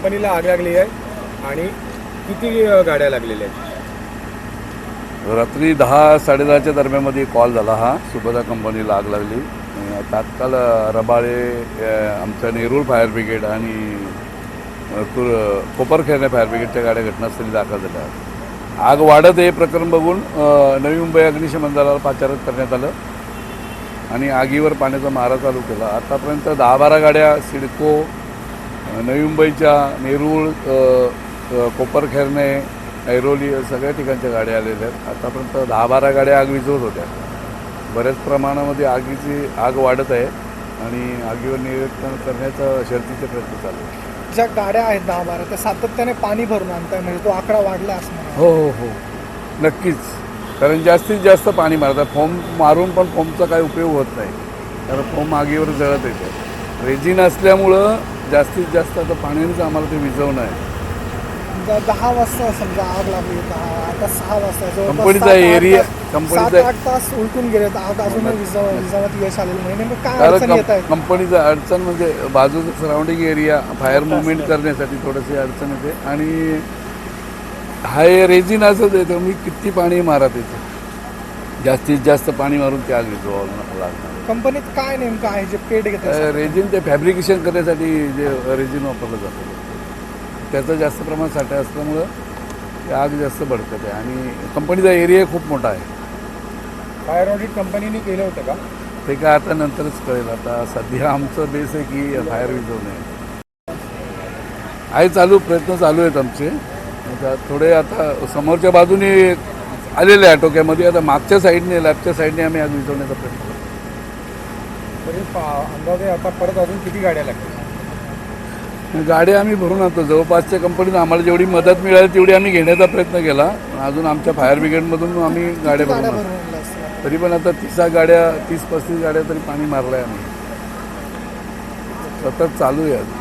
कंपनीला आग लागली आहे आणि किती गाड्या लागलेल्या आहेत? रात्री दहा साडेदहाच्या दरम्यानमध्ये कॉल झाला हा. सुभदा कंपनीला आग लागली. तात्काळ रबाळे आमच्या नेरूळ फायर ब्रिगेड आणि तुर कोपरखेरणे फायर ब्रिगेडच्या गाड्या घटनास्थळी दाखल झाल्या. आग वाढत हे प्रकरण बघून नवी मुंबई अग्निशमन दलाला पाचारण करण्यात आलं आणि आगीवर पाण्याचा मारा चालू केला. आतापर्यंत दहा बारा गाड्या सिडको नवी मुंबईच्या नेरूळ कोपरखेरणे ऐरोली सगळ्या ठिकाणच्या गाड्या आलेल्या आहेत. आतापर्यंत दहा बारा गाड्या आग विझवत होत्या. बऱ्याच प्रमाणामध्ये आगीची आग वाढत आहे आणि आगीवर नियंत्रण करण्याचा शर्तीचे प्रयत्न चालू आहे ज्या गाड्या आहेत दहा बारा त्या सातत्याने पाणी भरून आणताय म्हणजे तो आकडा वाढला असं म्हणा हो हो हो. नक्कीच. कारण जास्तीत जास्त पाणी मारतात. फोम मारून पण फोमचा काही उपयोग होत नाही. कारण फोम आगीवर जळत येते. रेजिन असल्यामुळं जास्तीत जास्त आता पाण्यानेच आम्हाला ते विझवणं आहे. समजा दहा वाजता समजा आग लागली दहा आता सहा वाजता जवळपास कंपनीचा सात, आठ area- तास- कंपनीचा- सात आठ तास उलटून गेले आग अजूनही विजाव विजावत यश आलेलं नाही. नेमकं काय कारण अडचण येत कंप- आहे कंपनीचं अडचण म्हणजे बाजूचं सराउंडिंग एरिया फायर मुवमेंट करण्यासाठी थोडीशी अडचण येते. आणि हा हे रेजिन असंच आहे मी किती पाणी मारा त्याचं जास्तीत जास्त पाणी मारून ते आग विझवावं लागणार. कंपनीत काय नेमकं आहे जे पेट घेत रेजिन ते फॅब्रिकेशन करण्यासाठी जे रेजिन वापरलं जातं. त्याचं जास्त प्रमाण साठा असल्यामुळं ते आग जास्त भडकत आहे. आणि कंपनीचा एरिया खूप मोठा आहे. फायर ऑडिट कंपनीने केलं होतं का? ते काय आता नंतरच कळेल. आता सध्या आमचं बेस आहे की फायर विझवणे आहे चालू प्रयत्न चालू आहेत आमचे. थोडे आता समोरच्या बाजूने आलेले आहे टोक्यामध्ये आता मागच्या साईडने लॅबच्या साईडने आम्ही आग विझवण्याचा प्रयत्न करतो तरी पा- अंदाजे आता परत अजून किती गाड्या लागतील? गाड्या आम्ही भरून आणतो. जवळपासच्या कंपनीनं आम्हाला जेवढी मदत मिळाली तेवढी आम्ही घेण्याचा प्रयत्न केला. अजून आमच्या फायर ब्रिगेडमधून आम्ही गाड्या भरून तरी पण आता तीसा गाड्या तीस पस्तीस गाड्या तरी पाणी मारलं आहे आम्ही. सतत चालू आहे अजून